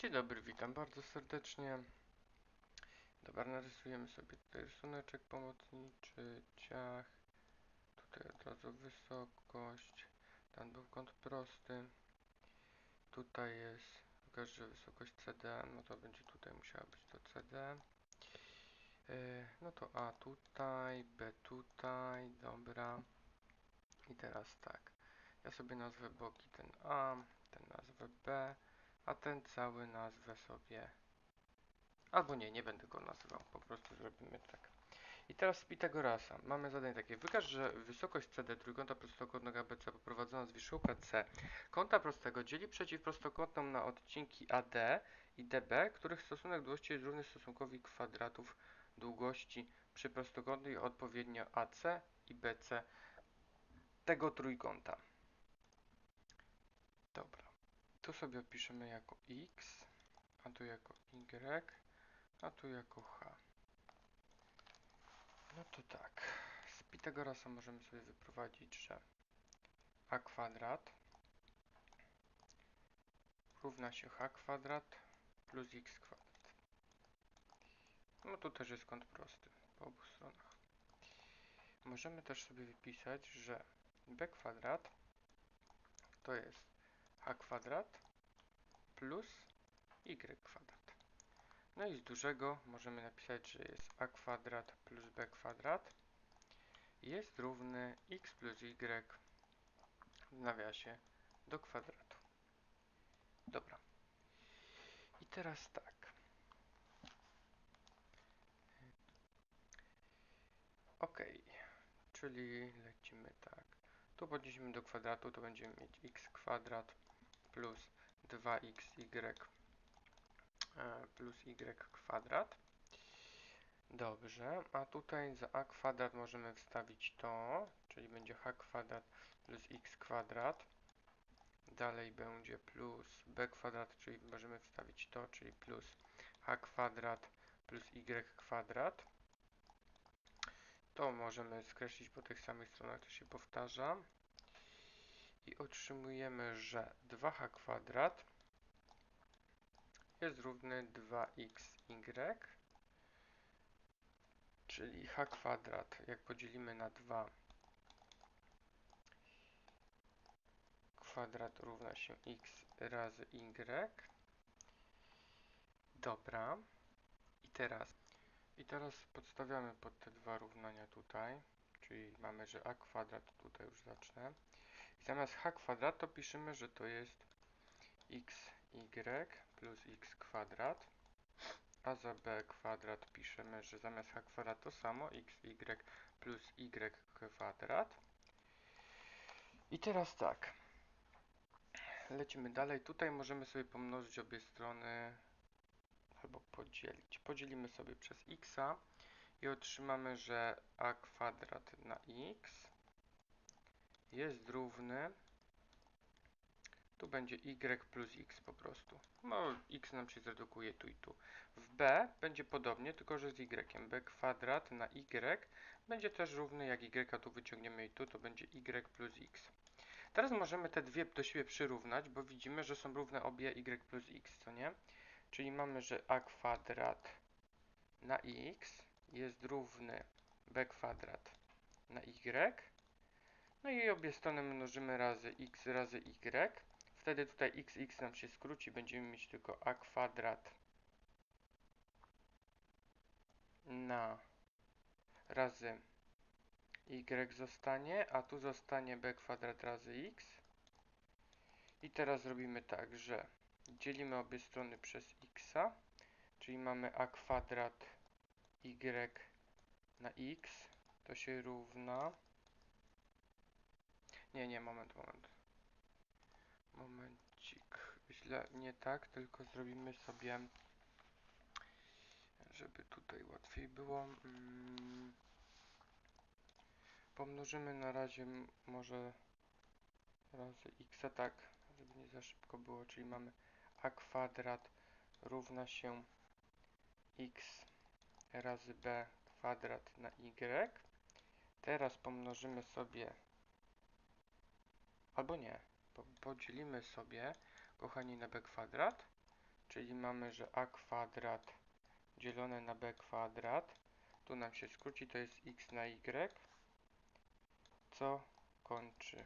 Dzień dobry, witam bardzo serdecznie. Dobra, narysujemy sobie tutaj rysuneczek pomocniczy, ciach. Tutaj od razu wysokość. Tam był kąt prosty. Tutaj jest, pokaż, że wysokość CD, no to będzie tutaj musiała być to CD. Yy, no to A tutaj, B tutaj, dobra. I teraz tak. Ja sobie nazwę boki ten A, ten nazwę B, a ten cały nazwę sobie. Albo nie, nie będę go nazywał, po prostu zrobimy tak. I teraz Pitagorasa mamy zadanie takie. Wykaż, że wysokość CD trójkąta prostokątnego ABC poprowadzona z wierzchołka C kąta prostego dzieli przeciwprostokątną na odcinki AD i DB, których stosunek długości jest równy stosunkowi kwadratów długości przy prostokątnej odpowiednio AC i BC tego trójkąta. Dobra. Tu sobie opiszemy jako x, a tu jako y, a tu jako h. No to tak. Z Pitagorasa możemy sobie wyprowadzić, że a kwadrat równa się h kwadrat plus x kwadrat. No tu też jest kąt prosty po obu stronach. Możemy też sobie wypisać, że b kwadrat to jest h kwadrat plus y kwadrat. No i z dużego możemy napisać, że jest a kwadrat plus b kwadrat jest równy x plus y w nawiasie do kwadratu. Dobra. I teraz tak. Ok, czyli lecimy tak. Tu podnieśmy do kwadratu, to będziemy mieć x kwadrat plus 2xy e, plus y kwadrat. Dobrze, a tutaj za a kwadrat możemy wstawić to, czyli będzie h kwadrat plus x kwadrat. Dalej będzie plus b kwadrat, czyli możemy wstawić to, czyli plus h kwadrat plus y kwadrat. To możemy skreślić po tych samych stronach, to się powtarza. I otrzymujemy, że 2h kwadrat jest równy 2xy, czyli h kwadrat, jak podzielimy na 2, kwadrat równa się x razy y. Dobra. I teraz, i teraz podstawiamy pod te dwa równania tutaj, czyli mamy, że a kwadrat, tutaj już zacznę. I zamiast h kwadrat to piszemy, że to jest xy plus x kwadrat. A za b kwadrat piszemy, że zamiast h kwadrat to samo xy plus y kwadrat. I teraz tak. Lecimy dalej. Tutaj możemy sobie pomnożyć obie strony albo podzielić. Podzielimy sobie przez x i otrzymamy, że a kwadrat na x jest równy tu będzie y plus x po prostu. No, x nam się zredukuje tu i tu. W b będzie podobnie, tylko że z y. b kwadrat na y będzie też równy, jak y tu wyciągniemy i tu, to będzie y plus x. Teraz możemy te dwie do siebie przyrównać, bo widzimy, że są równe obie y plus x, co nie? Czyli mamy, że a kwadrat na x jest równy b kwadrat na y. No i obie strony mnożymy razy x razy y. Wtedy tutaj x nam się skróci, będziemy mieć tylko a kwadrat na razy y zostanie, a tu zostanie b kwadrat razy x. I teraz robimy tak, że dzielimy obie strony przez x, czyli mamy a kwadrat y na x, to się równa. Nie, nie, moment, moment. Momencik. Źle, nie tak, tylko zrobimy sobie, żeby tutaj łatwiej było. Mm, pomnożymy na razie może razy x, tak, żeby nie za szybko było, czyli mamy a kwadrat równa się x razy b kwadrat na y. Teraz pomnożymy sobie, albo nie, podzielimy sobie, kochani, na b kwadrat czyli mamy, że a kwadrat dzielone na b kwadrat, tu nam się skróci, to jest x na y, co kończy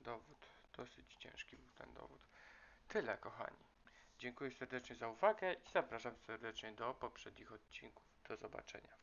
dowód. Dosyć ciężki był ten dowód. Tyle, kochani. Dziękuję serdecznie za uwagę i zapraszam serdecznie do poprzednich odcinków. Do zobaczenia.